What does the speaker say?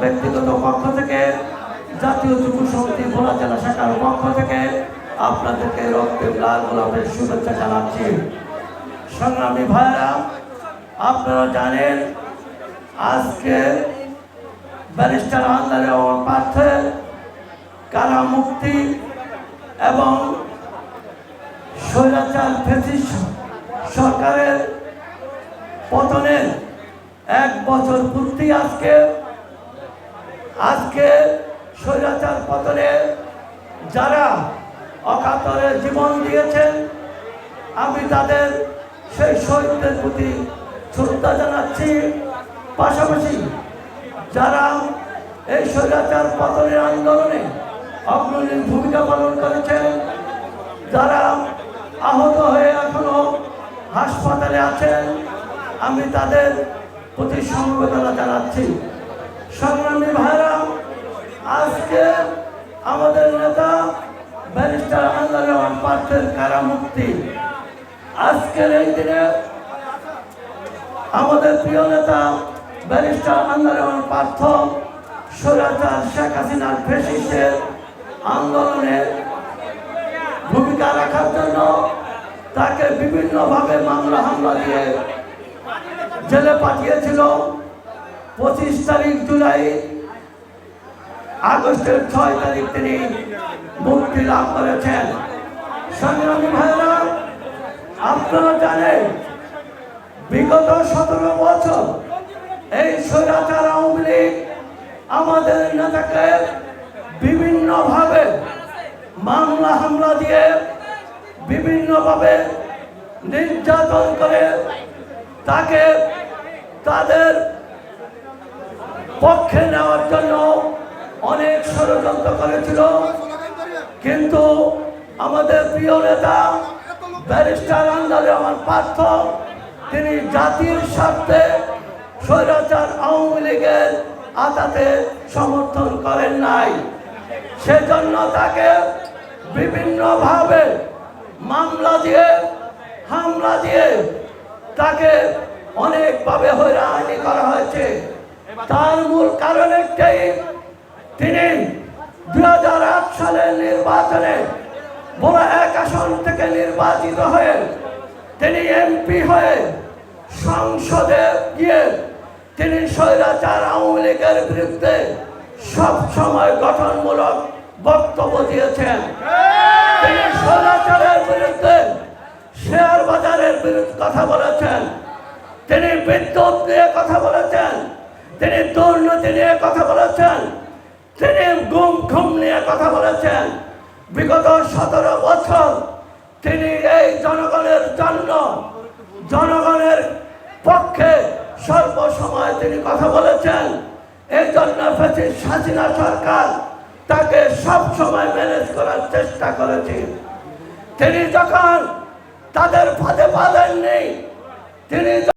ব্যক্তিগত পক্ষ থেকে, জাতীয় যুব সমিতি ভোলা জেলা শাখার পক্ষ থেকে আপনাদেরকে রক্তের লাল গোলাপের শুভেচ্ছা জানাচ্ছি। সংগ্রামী ভাইরা আপনারা জানেন, আজকে ব্যারিস্টার আন্দারে পার্থে কারা মুক্তি এবং স্বৈরাচার ফেসিস সরকারের পতনের এক বছর পূর্তি আজকে আজকে স্বৈরাচার পতনে যারা অকাতরে জীবন দিয়েছেন, আমি তাদের সেই শহীদদের প্রতি শ্রদ্ধা জানাচ্ছি। পাশাপাশি যারা এই স্বৈরাচার পতনের আন্দোলনে অগ্রণী ভূমিকা পালন করেছেন, যারা আহত হয়ে এখনও হাসপাতালে আছেন, আমি তাদের প্রতি সমবেদনা জানাচ্ছি। সংগ্রামী ভাইরা, আজকে আমাদের নেতা ব্যারিস্টার আন্দারমান পার্থের কারামুক্তি। আজকের এই দিনে আমাদের প্রিয় নেতা ব্যারিস্টার আন্দারমান পার্থ, স্বৈরাচার শেখ হাসিনার ফেসিসের আন্দোলনে ভূমিকা রাখার জন্য তাকে বিভিন্নভাবে মামলা হামলা দিয়ে জেলে পাঠিয়েছিল। পঁচিশ তারিখ জুলাই, আগস্টের ছয় তারিখ তিনি মুক্তি লাভ করেছেন। সংগ্রামী ভাইরা আপনারা জানেন, বিগত সতেরো বছর এই স্বৈরাচার আওয়ামী লীগ আমাদের নেতাকে বিভিন্নভাবে মামলা হামলা দিয়ে বিভিন্নভাবে নির্যাতন করে তাকে তাদের পক্ষে নেওয়ার জন্য অনেক ষড়যন্ত্র করেছিল। কিন্তু আমাদের প্রিয় নেতা, ব্যারিস্টার আন্দালে আমার পার্থ, তিনি জাতির স্বার্থে স্বৈরাচার আওয়ামী লীগের আতাতে সমর্থন করেন নাই। সেজন্য তাকে বিভিন্নভাবে মামলা দিয়ে, হামলা দিয়ে তাকে অনেকভাবে হয়রানি করা হয়েছে। তার মূল কারণ একটাই তিনি দুই হাজার আট সালের নির্বাচনে বড় এক আসন থেকে নির্বাচিত হয়ে তিনি এমপি হয়ে সংসদে গিয়ে তিনি স্বৈরাচার আওয়ামী লীগের বিরুদ্ধে সব সময় গঠনমূলক বক্তব্য দিয়েছেন। তিনি স্বৈরাচারের বিরুদ্ধে শেয়ার বাজারের বিরুদ্ধে কথা বলেছেন। তিনি বিদ্যুৎ নিয়ে কথা বলেছেন। তিনি দুর্নীতি নিয়ে কথা বলেছেন। তিনি গুম খুম নিয়ে কথা বলেছেন। বিগত সতেরো বছর তিনি এই জনগণের জন্য, জনগণের পক্ষে স্বল্প সময় তিনি কথা বলেছেন। এই জন্য হাসিনা সরকার তাকে সব সময় ম্যানেজ করার চেষ্টা করেছে। তিনি যখন তাদের ফাঁদে পা দেননি, তিনি